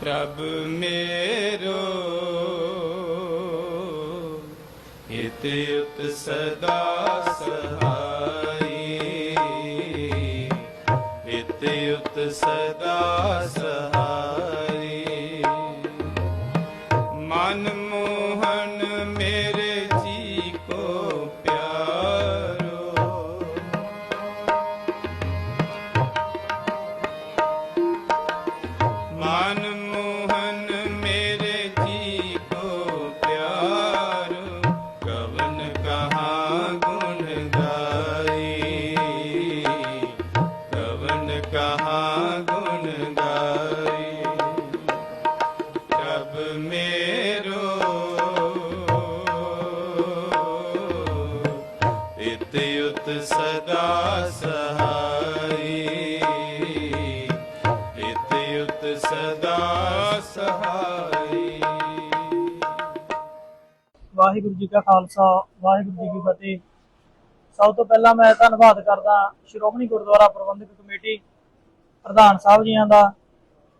ਪ੍ਰਭ ਮੇਰੋ ਹਿਤ ਉਤ ਸਦਾ ਸਹਾਈ। ਹਿਤ ਉਤ ਸਦਾ ਸਹਾਈ। ਮਨ ਮੋਹਨ ਮੇਰੇ ਇਤ ਸਦਾ ਸਹਾਈ ਇਤ ਸਦਾ ਸਹਾਈ ਵਾਹਿਗੁਰੂ ਜੀ ਕਾ ਖਾਲਸਾ, ਵਾਹਿਗੁਰੂ ਜੀ ਕੀ ਫਤਿਹ। ਸਭ ਤੋਂ ਪਹਿਲਾਂ ਮੈਂ ਧੰਨਵਾਦ ਕਰਦਾ ਸ਼੍ਰੋਮਣੀ ਗੁਰਦੁਆਰਾ ਪ੍ਰਬੰਧਕ ਕਮੇਟੀ ਪ੍ਰਧਾਨ ਸਾਹਿਬ ਜੀਆਂ ਦਾ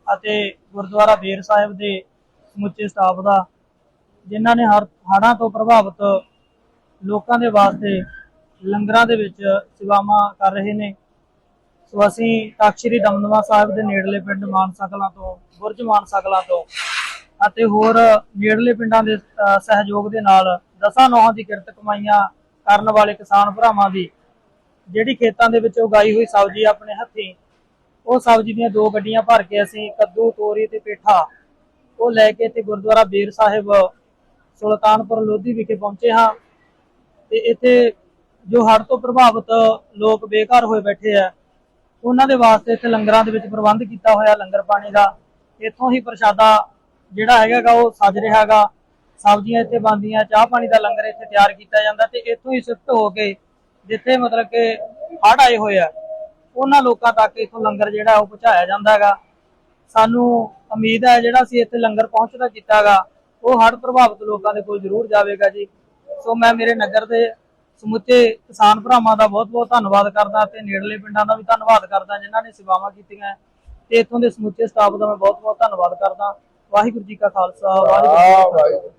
ਅਤੇ ਗੁਰਦੁਆਰਾ ਬੇਰ ਸਾਹਿਬ ਦੇ ਸਮੁੱਚੇ ਸਟਾਫ ਦਾ, ਜਿਨ੍ਹਾਂ ਨੇ ਹਰ ਹੜ੍ਹਾਂ ਤੋਂ ਪ੍ਰਭਾਵਿਤ ਲੋਕਾਂ ਦੇ ਵਾਸਤੇ ਲੰਗਰਾਂ ਦੇ ਵਿੱਚ ਸੇਵਾਵਾਂ ਕਰ ਰਹੇ ਨੇ। ਸੋ ਅਸੀਂ ਤਖ਼ਤ ਦਮਦਮਾ ਸਾਹਿਬ ਦੇ ਨੇੜਲੇ ਪਿੰਡ ਮਾਨਸਾ ਕਲਾਂ ਤੋਂ, ਬੁਰਜ ਮਾਨਸਾ ਕਲਾਂ ਤੋਂ ਅਤੇ ਹੋਰ ਨੇੜਲੇ ਪਿੰਡਾਂ ਦੇ ਸਹਿਯੋਗ ਦੇ ਨਾਲ ਦਸਾਂ ਨੌਹਾਂ ਦੀ ਕਿਰਤ ਕਮਾਈਆਂ ਕਰਨ ਵਾਲੇ ਕਿਸਾਨ ਭਰਾਵਾਂ ਦੀ ਜਿਹੜੀ ਖੇਤਾਂ ਦੇ ਵਿੱਚ ਉਗਾਈ ਹੋਈ ਸਬਜ਼ੀ ਆਪਣੇ ਹੱਥੀਂ, ਉਹ ਸਬਜ਼ੀ ਦੀਆਂ ਦੋ ਗੱਡੀਆਂ ਭਰ ਕੇ ਅਸੀਂ ਕੱਦੂ, ਤੋਰੀ ਤੇ ਪੇਠਾ, ਉਹ ਲੈ ਕੇ ਤੇ ਗੁਰਦੁਆਰਾ ਬੇਰ ਸਾਹਿਬ, ਸੁਲਤਾਨਪੁਰ ਲੋਧੀ ਵਿਖੇ ਪਹੁੰਚੇ ਹਾਂ। ਤੇ ਇੱਥੇ ਜੋ ਹੜ੍ਹ ਤੋਂ ਪ੍ਰਭਾਵਿਤ ਲੋਕ ਬੇਘਰ ਹੋਏ ਬੈਠੇ ਆ, ਉਹਨਾਂ ਦੇ ਵਾਸਤੇ ਇੱਥੇ ਲੰਗਰਾਂ ਦੇ ਵਿੱਚ ਪ੍ਰਬੰਧ ਕੀਤਾ ਹੋਇਆ, ਲੰਗਰ ਪਾਣੀ ਦਾ। ਇੱਥੋਂ ਹੀ ਪ੍ਰਸ਼ਾਦਾ ਜਿਹੜਾ ਹੈਗਾਗਾ ਉਹ ਸੱਜ ਰਿਹਾਗਾ ਸਬਜ਼ੀਆਂ ਇੱਥੇ ਬਣਦੀਆਂ, ਚਾਹ ਪਾਣੀ ਦਾ ਲੰਗਰ ਇੱਥੇ ਤਿਆਰ ਕੀਤਾ ਜਾਂਦਾ ਤੇ ਇੱਥੋਂ ਹੀ ਸ਼ਿਫਟ ਹੋ ਕੇ ਜਿੱਥੇ ਮਤਲਬ ਕਿ ਹੜ੍ਹ ਆਏ ਹੋਏ ਆ, ਉਹਨਾਂ ਲੋਕਾਂ ਤੱਕ ਇੱਥੋਂ ਲੰਗਰ ਜਿਹੜਾ ਉਹ ਪਹੁੰਚਾਇਆ ਜਾਂਦਾ ਹੈਗਾ। ਸਾਨੂੰ ਉਮੀਦ ਹੈ ਜਿਹੜਾ ਅਸੀਂ ਇੱਥੇ ਲੰਗਰ ਪਹੁੰਚਦਾ ਕੀਤਾਗਾ ਉਹ ਹੜ ਪ੍ਰਭਾਵਿਤ ਲੋਕਾਂ ਦੇ ਕੋਲ ਜ਼ਰੂਰ ਜਾਵੇਗਾ ਜੀ। ਸੋ ਮੈਂ ਮੇਰੇ ਨਗਰ ਦੇ ਸਮੁੱਚੇ ਕਿਸਾਨ ਭਰਾਵਾਂ ਦਾ ਬਹੁਤ-ਬਹੁਤ ਧੰਨਵਾਦ ਕਰਦਾ ਤੇ ਨੇੜਲੇ ਪਿੰਡਾਂ ਦਾ ਵੀ ਧੰਨਵਾਦ ਕਰਦਾ ਜਿਨ੍ਹਾਂ ਨੇ ਸੇਵਾਵਾਂ ਕੀਤੀਆਂ। ਤੇ ਇੱਥੋਂ ਦੇ ਸਮੁੱਚੇ ਸਟਾਫ ਦਾ ਮੈਂ ਬਹੁਤ-ਬਹੁਤ ਧੰਨਵਾਦ ਕਰਦਾ। ਵਾਹਿਗੁਰੂ ਜੀ ਕਾ ਖਾਲਸਾ ਵਾਹਿਗੁਰੂ ਜੀ ਕੀ ਫਤਿਹ।